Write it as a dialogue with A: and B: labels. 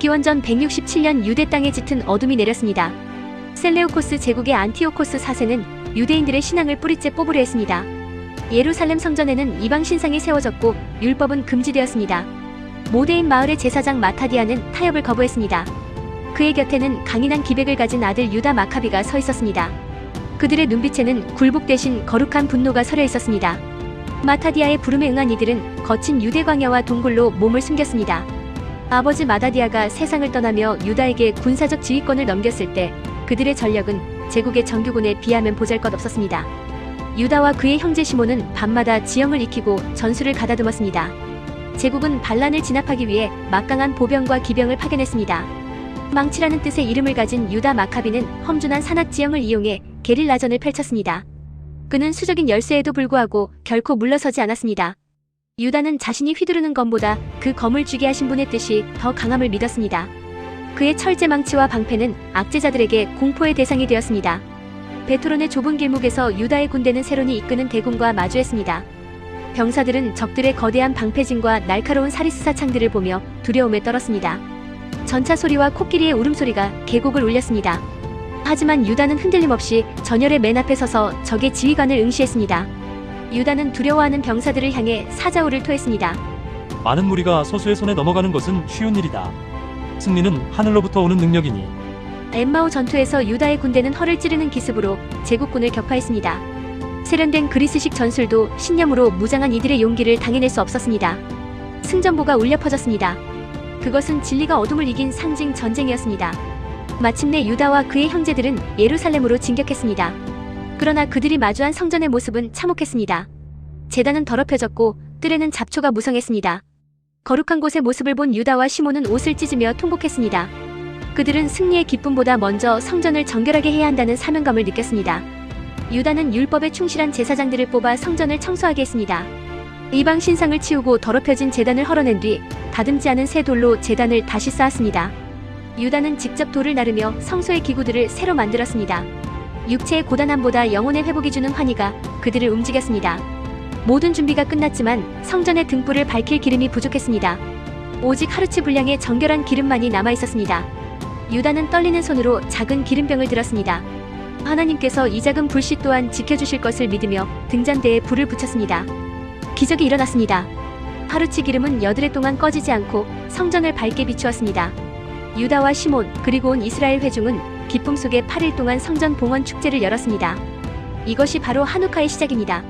A: 기원 전 167년 유대 땅에 짙은 어둠이 내렸습니다. 셀레우코스 제국의 안티오코스 4세는 유대인들의 신앙을 뿌리째 뽑으려 했습니다. 예루살렘 성전에는 이방 신상이 세워졌고 율법은 금지되었습니다. 모데인 마을의 제사장 마타디아는 타협을 거부했습니다. 그의 곁에는 강인한 기백을 가진 아들 유다 마카비가 서 있었습니다. 그들의 눈빛에는 굴복 대신 거룩한 분노가 서려 있었습니다. 마타디아의 부름에 응한 이들은 거친 유대 광야와 동굴로 몸을 숨겼습니다. 아버지 마다디아가 세상을 떠나며 유다에게 군사적 지휘권을 넘겼을 때 그들의 전력은 제국의 정규군에 비하면 보잘것없었습니다. 유다와 그의 형제 시몬은 밤마다 지형을 익히고 전술을 가다듬었습니다. 제국은 반란을 진압하기 위해 막강한 보병과 기병을 파견했습니다. 망치라는 뜻의 이름을 가진 유다 마카비는 험준한 산악 지형을 이용해 게릴라전을 펼쳤습니다. 그는 수적인 열세에도 불구하고 결코 물러서지 않았습니다. 유다는 자신이 휘두르는 검보다 그 검을 쥐게 하신 분의 뜻이 더 강함을 믿었습니다. 그의 철제 망치와 방패는 악제자들에게 공포의 대상이 되었습니다. 베토론의 좁은 길목에서 유다의 군대는 세론이 이끄는 대군과 마주했습니다. 병사들은 적들의 거대한 방패진과 날카로운 사리스사 창들을 보며 두려움에 떨었습니다. 전차 소리와 코끼리의 울음소리가 계곡을 울렸습니다. 하지만 유다는 흔들림 없이 전열의 맨 앞에 서서 적의 지휘관을 응시했습니다. 유다는 두려워하는 병사들을 향해 사자우를 토했습니다.
B: 많은 무리가 소수의 손에 넘어가는 것은 쉬운 일이다. 승리는 하늘로부터 오는 능력이니
A: 엠마오 전투에서 유다의 군대는 허를 찌르는 기습으로 제국군을 격파했습니다. 세련된 그리스식 전술도 신념으로 무장한 이들의 용기를 당해낼 수 없었습니다. 승전보가 울려 퍼졌습니다. 그것은 진리가 어둠을 이긴 상징 전쟁이었습니다. 마침내 유다와 그의 형제들은 예루살렘으로 진격했습니다. 그러나 그들이 마주한 성전의 모습은 참혹했습니다. 재단은 더럽혀졌고 뜰에는 잡초가 무성했습니다. 거룩한 곳의 모습을 본 유다와 시몬은 옷을 찢으며 통곡했습니다. 그들은 승리의 기쁨보다 먼저 성전을 정결하게 해야 한다는 사명감을 느꼈습니다. 유다는 율법에 충실한 제사장들을 뽑아 성전을 청소하게 했습니다. 이방 신상을 치우고 더럽혀진 재단을 헐어낸 뒤 다듬지 않은 새 돌로 재단을 다시 쌓았습니다. 유다는 직접 돌을 나르며 성소의 기구들을 새로 만들었습니다. 육체의 고단함보다 영혼의 회복이 주는 환희가 그들을 움직였습니다. 모든 준비가 끝났지만 성전의 등불을 밝힐 기름이 부족했습니다. 오직 하루치 분량의 정결한 기름만이 남아 있었습니다. 유다는 떨리는 손으로 작은 기름병을 들었습니다. 하나님께서 이 작은 불씨 또한 지켜주실 것을 믿으며 등잔대에 불을 붙였습니다. 기적이 일어났습니다. 하루치 기름은 여드레 동안 꺼지지 않고 성전을 밝게 비추었습니다. 유다와 시몬 그리고 온 이스라엘 회중은 기쁨 속에 8일 동안 성전 봉헌 축제를 열었습니다. 이것이 바로 한우카의 시작입니다.